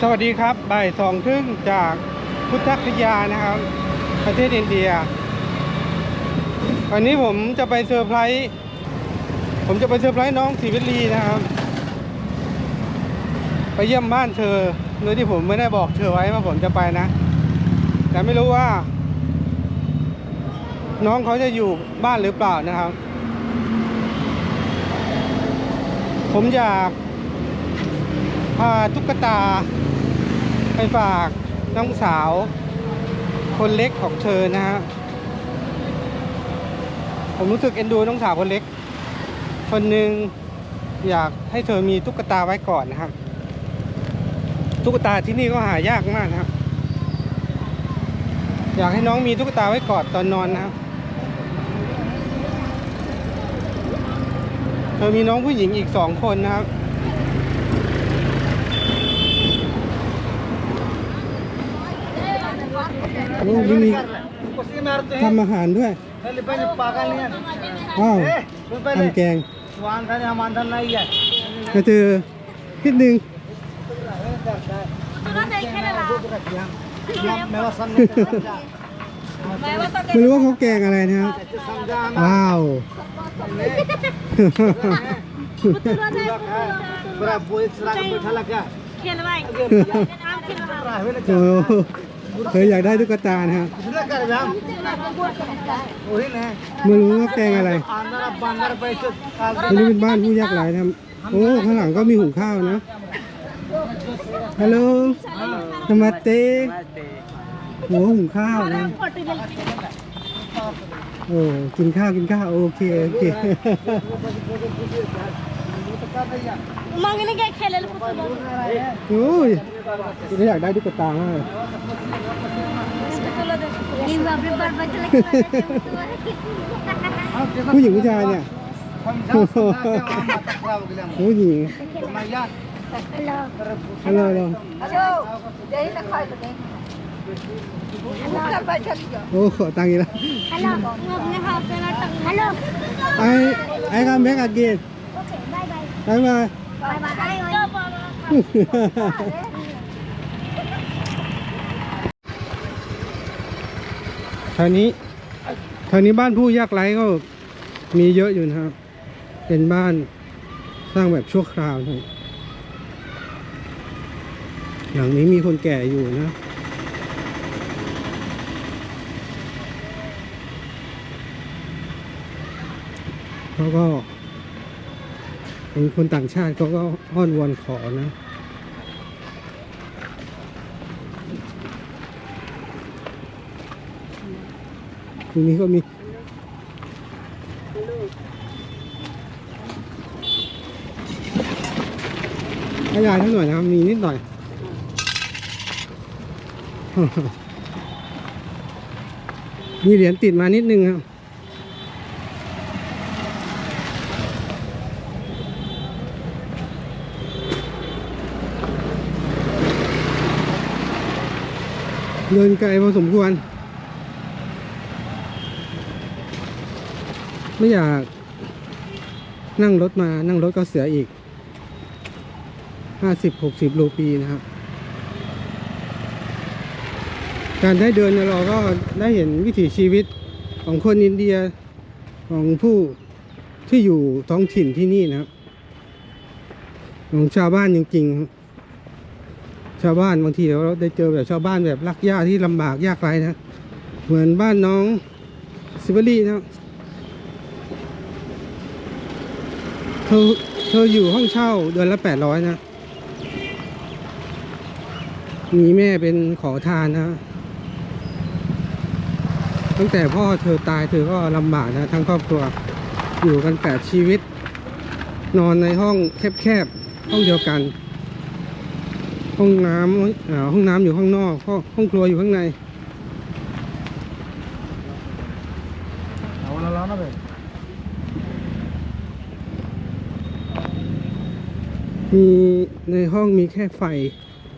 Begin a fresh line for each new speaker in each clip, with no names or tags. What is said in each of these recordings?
สวัสดีครับบ่ายสองครึ่งจากพุทธคยานะครับ ประเทศอินเดีย วันนี้ผมจะไปเซอร์ไพรส์ผมจะไปเซอร์ไพรส์น้องสีวิลีนะครับ ไปเยี่ยมบ้านเธอโดยที่ผมไม่ได้บอกเธอไว้ว่าผมจะไปนะ แต่ไม่รู้ว่า น้องเขาจะอยู่บ้านหรือเปล่านะครับ ผมอยากพาตุ๊กตา ไปฝากน้องสาว คนเล็กของเธอนะฮะ ผมรู้สึกเอ็นดูน้องสาวคนเล็ก คนหนึ่งอยากให้เธอมีตุ๊กตาไว้ก่อนนะครับ ตุ๊กตาที่นี่ก็หายากมากนะครับ อยากให้น้องมีตุ๊กตาไว้กอดตอนนอนนะครับ เธอมีน้องผู้หญิงอีกสองคนนะครับ โอ้มีทำอาหารด้วยว้ทำแกงก็เจอนิดนึงไม่รู้ว่าเขาแกงอะไรนะครับว้าว โอ้ เคยอยากได้ตุ๊กตานะ
ฮะ
มันรู้ว่าแกงอะไรอันนี้เป็นบ้านผู้ยากไร้ครับโอ้ข้างหลังก็มีหุงข้าวนะฮัลโหลนมาเตหัวหุงข้าวนะโอ้กินข้าวกินข้าวโอเคโอเค
मांगने क्या खेले लो पुत्र
โอ้ยไม่อยากได้ตุ๊กตามากเลย
ये बाबरे बार बच्चे लगे
ผู้หญิงผู้ชายเนี่ย
समझा समझा के वहाँ माथा खराब हो गया
ผู้หญิง
मैं यार
हेलो
ฮัลโหลฮัลโหล
हेलो यही तो खाए तो नहीं हेलो बैठा लियो
โอ้ข ทางนี้ทางนี้บ้านผู้ยากไร้ก็มีเยอะอยู่นะครับ เป็นบ้านสร้างแบบชั่วคราวหลังนี้มีคนแก่อยู่นะแล้วก็ เป็นคนต่างชาติเขาก็อ้อนวอนขอนะตรงนี้ก็มีขยายทั้งหน่อยนะครับ มีนิดหน่อยมีเหรียญติดมานิดนึงครับ เดินไกลพอสมควร ไม่อยากนั่งรถมานั่งรถก็เสียอีกห้าสิบหกสิบโลปีนะครับ การได้เดินเนี่ยเราก็ได้เห็นวิถีชีวิตของคนอินเดียของผู้ที่อยู่ท้องถิ่นที่นี่นะครับ ของชาวบ้านจริงๆครับ ชาวบ้านบางทีเราได้เจอแบบชาวบ้านแบบรักหญ้าที่ลำบากยากไรนะ เหมือนบ้านน้องซิวลี่นะเธอเธออยู่ห้องเช่าเดือนละแปดร้อยนะ มีแม่เป็นขอทานนะ ตั้งแต่พ่อเธอตายเธอก็ลำบากนะ ทั้งครอบครัวอยู่กันแปดชีวิต นอนในห้องแคบๆ ห้องเดียวกัน ห้องน้ำห้องน้ำอยู่ข้างนอกห้องครัวอยู่ข้างใน
เอา
แล้วนะเพื่อนมีในห้องมีแค่ไฟ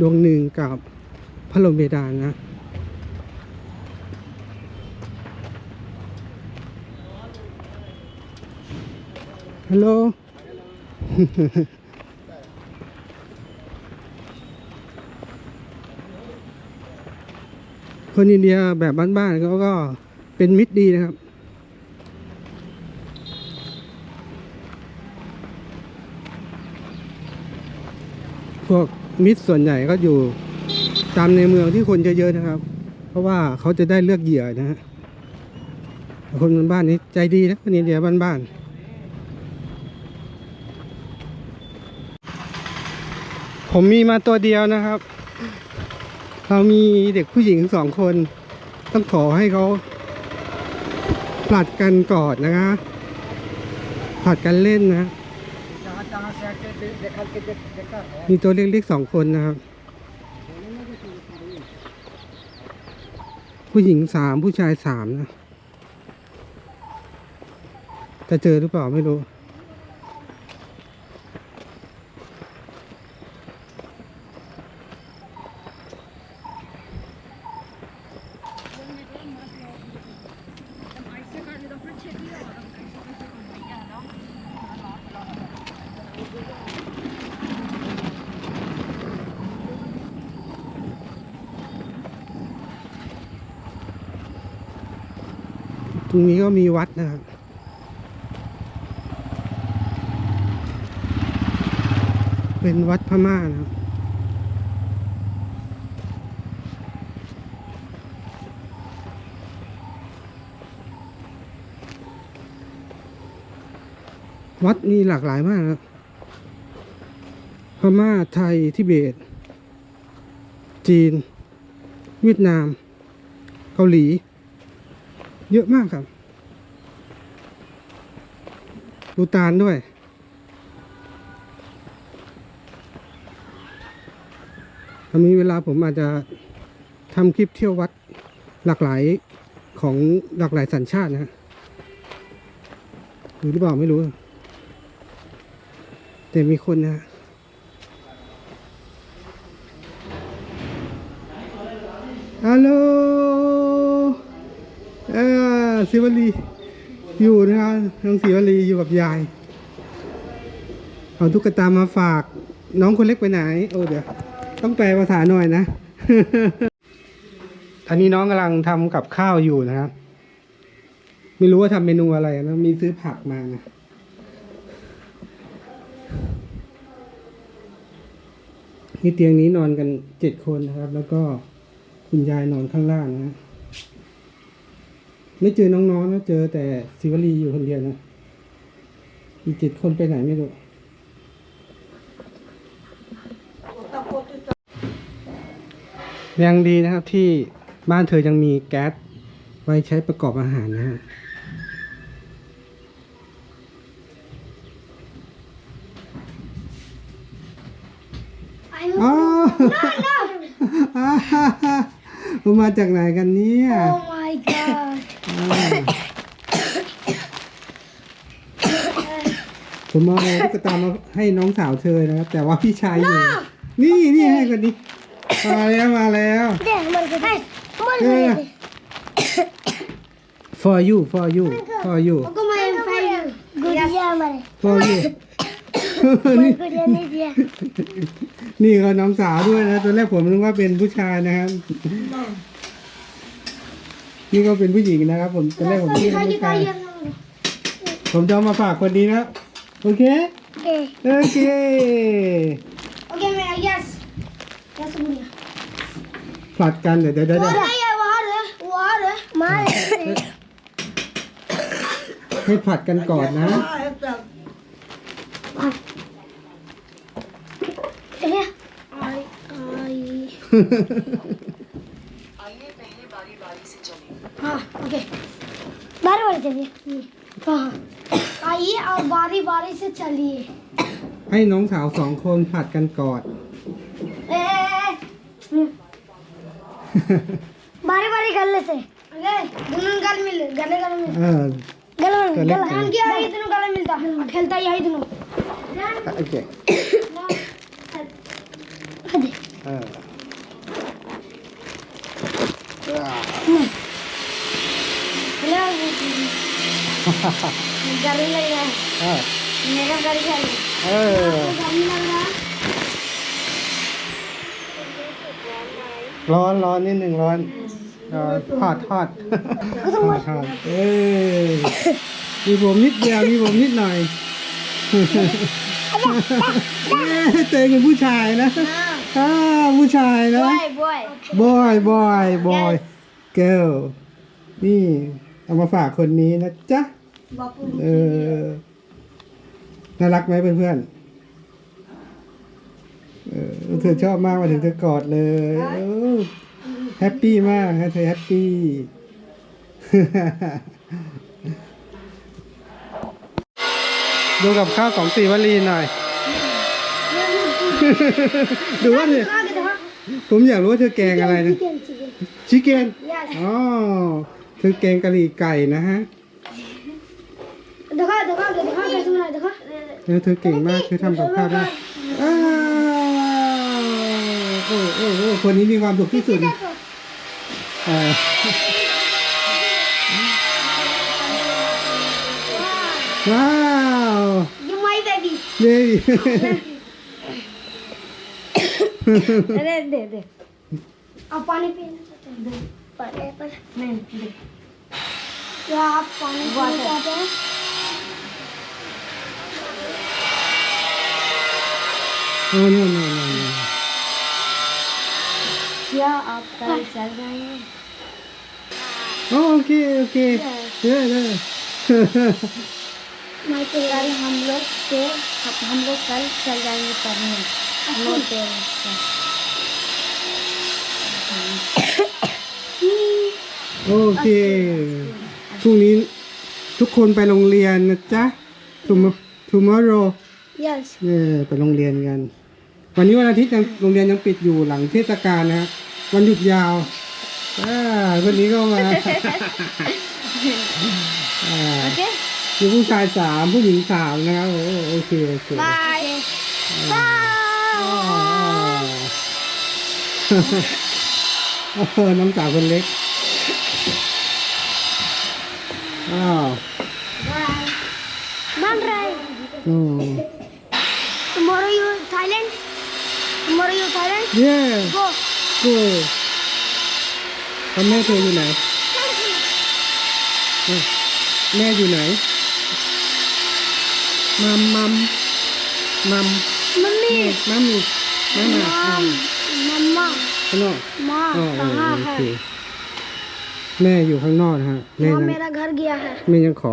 ดวงหนึ่งกับพัดลมเพดานนะฮัลโหล คนอินเดียแบบบ้านๆเขาก็เป็นมิตรดีนะครับ พวกมิตรส่วนใหญ่ก็อยู่ตามในเมืองที่คนเยอะๆนะครับ เพราะว่าเขาจะได้เลือกเหยื่อนะฮะคนบ้านนี้ใจดีนะคนอินเดียบ้านๆผมมีมาตัวเดียวนะครับ เรามีเด็กผู้หญิงสองคน ต้องขอให้เขาผลัดกันกอดนะคะผลัดกันเล่นนะ มีตัวเล็กๆสองคนนะครับ ผู้หญิงสามผู้ชายสามนะ จะเจอหรือเปล่าไม่รู้ รงนี้ก็มีวัดนะครับเป็นวัดพม่านะครับ วัดมีหลากหลายมากครับพม่าไทยทิเบต จีน เวียดนาม เกาหลี เยอะมากครับดูตาลด้วย ถ้ามีเวลาผมอาจจะทำคลิปเที่ยววัดหลากหลายของหลากหลายสัญชาตินะฮะหรือหรือเปล่าไม่รู้ แต่มีคนนะฮะฮัลโหลเออ ศิวลีอยู่นะครับน้องศิวลีอยู่กับยาย เอาตุ๊กตามาฝาก น้องคนเล็กไปไหน โอ้เดี๋ยว ต้องแปลภาษาหน่อยนะอันนี้น้องกำลังทำกับข้าวอยู่นะครับ ไม่รู้ว่าทำเมนูอะไรนะมีซื้อผักมานะนี่เตียงนี้นอนกันเจ็ดคนนะครับ แล้วก็คุณยายนอนข้างล่างนะ ไม่เจอน้องๆนะเจอแต่ศิวลีอยู่คนเดียวนะอีกเจ็ดคนไปไหนไม่รู้ยังดีนะครับที่บ้านเธอยังมีแก๊สไว้ใช้ประกอบอาหารนะฮะอ๋อมันมาจากไหนกันเนี่ย
Oh my god.
ผมเอาตุ๊กตามาให้น้องสาวเธอนะครับ แต่ว่าพี่ชายอยู่ นี่นี่ให้คนนี้ มาแล้วมาแล้ว
Deh, mal ke. Hai, mal
Ya, ya.
ke.
for you for you for you
Aku main fire. Gudia mare.
for you
Main gudia ni dia.
นี่ก็น้องสาวด้วยนะตอนแรกผมนึกว่าเป็นผู้ชายนะครับ นี่ก็เป็นผู้หญิงนะครับ ผมตอนแรกผมคิดว่าเป็นผู้ชายผมจะเอามาฝากคนนี้นะโอเค
Okay.
โอเค
Okay, man. Yes. Yes, Gudia.
ผลัดกันเดี๋ยวเดี๋ยวเดี๋ยว
Water ya, water. Water. Mal.
ให้ผลัดกันก่อนนะ
Ini. Ai, ai. हाँ ओके बारी बारी चलिए हाँ आइए और बारी बारी से चलिए
ให้น้องสาวสองคนผลัดกันกอด
ए, ए, ए, बारी बारी गले से ओके दोनों गल मिल गले गले मिल
เออ
गले
गले
गले
गले।
हम क्या ये दोनों गले मिलता खेलता यही दोनों
โอเค เออ
गाड़ी लग रहा है
เออ
मेरा गाड़ी है
เออ
गाड़ी लग रहा है
ร้อนร้อนนิดหนึ่งร้อน เอ่อทอดทอดทอดทอดเอ้ยมีผมนิดเดียวมีผมนิดหน่อยเอ้ยเตงเป็นผู้ชายนะอ้าวผู้ชายนะ
boy
บอยบอยบอยเกิลนี่ เอามาฝากคนนี้นะจ๊ะ
bapu
เออน่ารักไหมเพื่อนๆเออเธอชอบมากมาถึงเธอกอดเลยเออแฮปปี้มากฮะเธอแฮปปี้ดูกับข้าวของสีวลีหน่อย ดูว่าเนี่ย
Kha ke dekha
ผมอยากรู้ว่าเธอแกงอะไรนะ
chicken chicken
ชิคเก้น
yes
อ๋อ คือแกงกะหรี่ไก่นะฮะ
เดี๋ยวข้าเดี๋ยวข้า
เดี๋
ยวข้าไปดูหน่อยเดี๋ยวข้า
เธอเธอเก่งมากคือทำกับข้าวได้อ้าวโอ้โอ้โอ้คนนี้มีความสุขที่สุดอ่าว้าว
You my baby
เด็
กเด็กเอาปานิเป็น पर। नहीं क्या आप पानी चाहते हैं? क्या आप कल चल जाएँगे
ओके
ओके। तो कल हम लोग तो हम लोग कल चल जाएँगे पढ़ने।
โอเค พรุ่งนี้ทุกคนไปโรงเรียนนะจ๊ะ tomorrow
yes
เออไปโรงเรียนกัน วันนี้วันอาทิตย์โรงเรียนยังปิดอยู่หลังเทศกาลนะฮะวันหยุดยาววันนี้ก็มาโอ
เค
ผู้ชายสามผู้หญิงสามนะครับโอเคโอเค bye bye เออน้องสาวคนเล็ก อ้าว
บ้านไร
อืม
tomorrow you Thailand tomorrow you Thailand
yeah
go
go แล้วแม่เธออยู่ไหนอะแม่อยู่ไหน มัมมัมมัม
mommy แม่
มัมมี่แม่มา mom
mama
ข้างนอก
mom
อ๋อเออ
mama
โอเค แม่อยู่ข้างนอกนะฮะ แม่
माँ
ยัง
मेरा घर गया है
แม่ยังขอ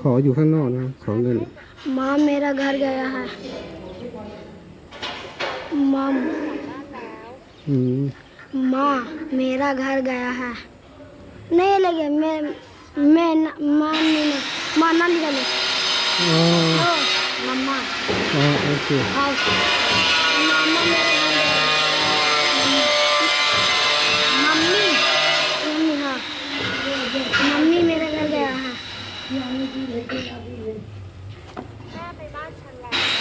ขออยู่ข้างนอกนะ ขอเงิน
माँ मेरा घर गया है मम
อืม
माँ मेरा घर गया है नहीं लगे मैं मैं न- माँ नहीं ना माँ ना निकाले
อ๋อ
ओ मम्मा
อ๋อโอเค
हाउस मामा मेरा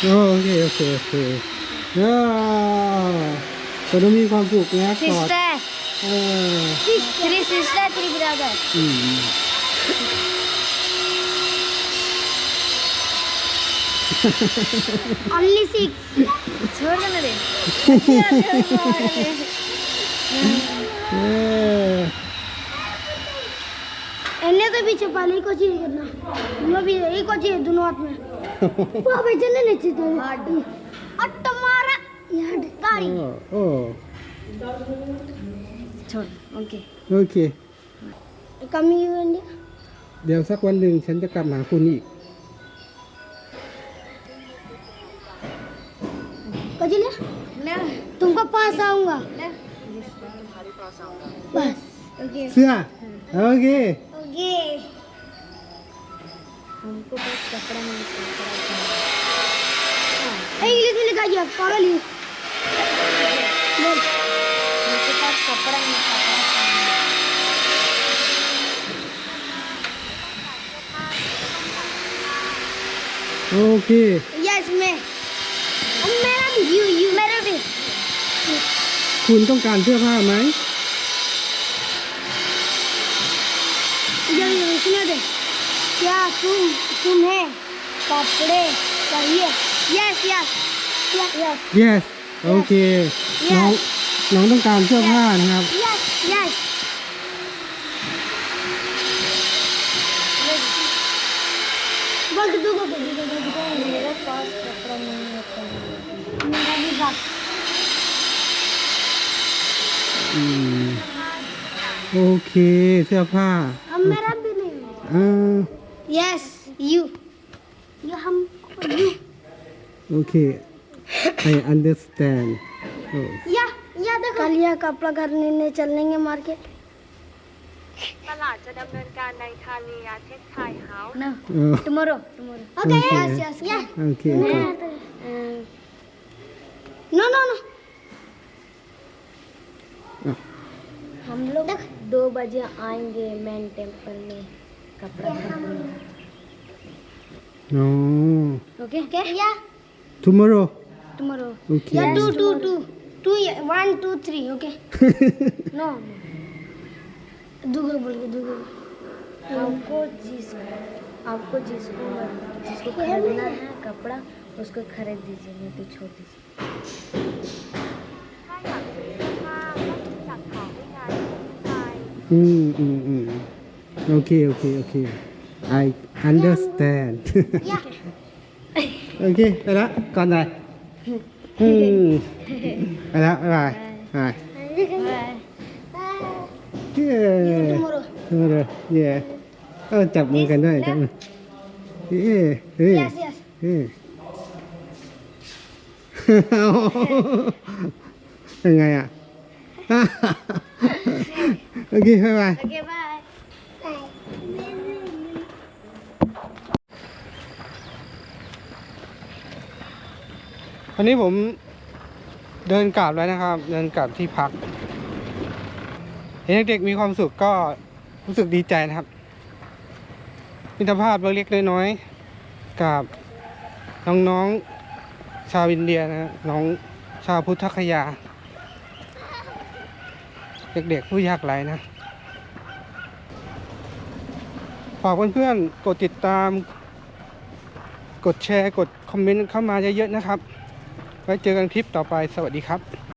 어, 오케이, 오케이, 오케이. 야, 저놈이
광고 그냥 Sister,
어, three
sister, three brother. 음. Only
six. చూడగలది 예.
इन्हें तो पीछे पानी को चाहिए करना हम लोग भी यही को चाहिए दोनों हाथ में पापा चलने नहीं चाहिए और तुम्हारा यार गाड़ी
โอ้โอ้
छोड़ ओके
โอเค
कमी इंडिया
เดี๋ยวสักวันหนึ่งฉันจะกลับมาหาคุณอีก
कजिले तुमको पास आऊंगा बस ओके
เสื้อ โอเค
ओके हमको बस कपड़ा नहीं इंग्लिश में लिखा गया पागल ही बोल हमको पास कपड़ा नहीं
โอเค
यस मैं अब मेरा भी यू यू मेरा भी
คุณต้องการเสื้อผ้าไหม
ये ये सुनो दे क्या तुम तुम्हें कपड़े चाहिए yes yes
yes โอเค น้องน้องต้องการเสื้อผ้านะครับ yes yes โอเค เสื้อผ้า
मेरा है
อ่า
यस यू ये हम यू
โอเค I understand โอ้
या या देखो कल यह कपड़ा खरीदने चलेंगे market
ตลาดจะดำเนินการในทาเลียเท็กไทเฮาส์
No,
เออ
tomorrow. Tomorrow. Okay,
Okay.
yes, yes, yeah.
โอเค โอเค
Uh, no, no, no.
Ah.
हम लोग दो बजे आएंगे मेन टेम्पल में कपड़ा खरीदने
No.
Okay. Okay. Yeah.
Tomorrow.
Tomorrow.
Okay.
Yeah, two, two, two. Two, one, two, three. Okay. no. दूगो बोल के दूगो आपको जिसको आपको जिसको जिसको खरीदना है कपड़ा उसको खरीद दीजिए नहीं तो छोड़ दीजिए
okay okay okay I understand. Yeah. ok, đây đó, con này. Ừ. đây đó, bye bye.
Bye. Bye.
bye. Yeah. Tomorrow. Yeah. Ô, oh, chọc mừng cái này, chọc mừng. Yeah. Yeah. Yeah. Ngày à? ok, bye
bye. Okay, bye.
วันนี้ผมเดินกลับแล้วนะครับ เดินกลับที่พัก เห็นเด็กๆมีความสุขก็รู้สึกดีใจนะครับมิตรภาพเล็กๆน้อยๆกับน้องๆชาวอินเดียนะน้องชาวพุทธคยา เด็กๆผู้ยากไร้นะฝากเพื่อนๆกดติดตาม กดแชร์กดคอมเมนต์เข้ามาเยอะๆนะครับ ไว้เจอกันคลิปต่อไปสวัสดีครับ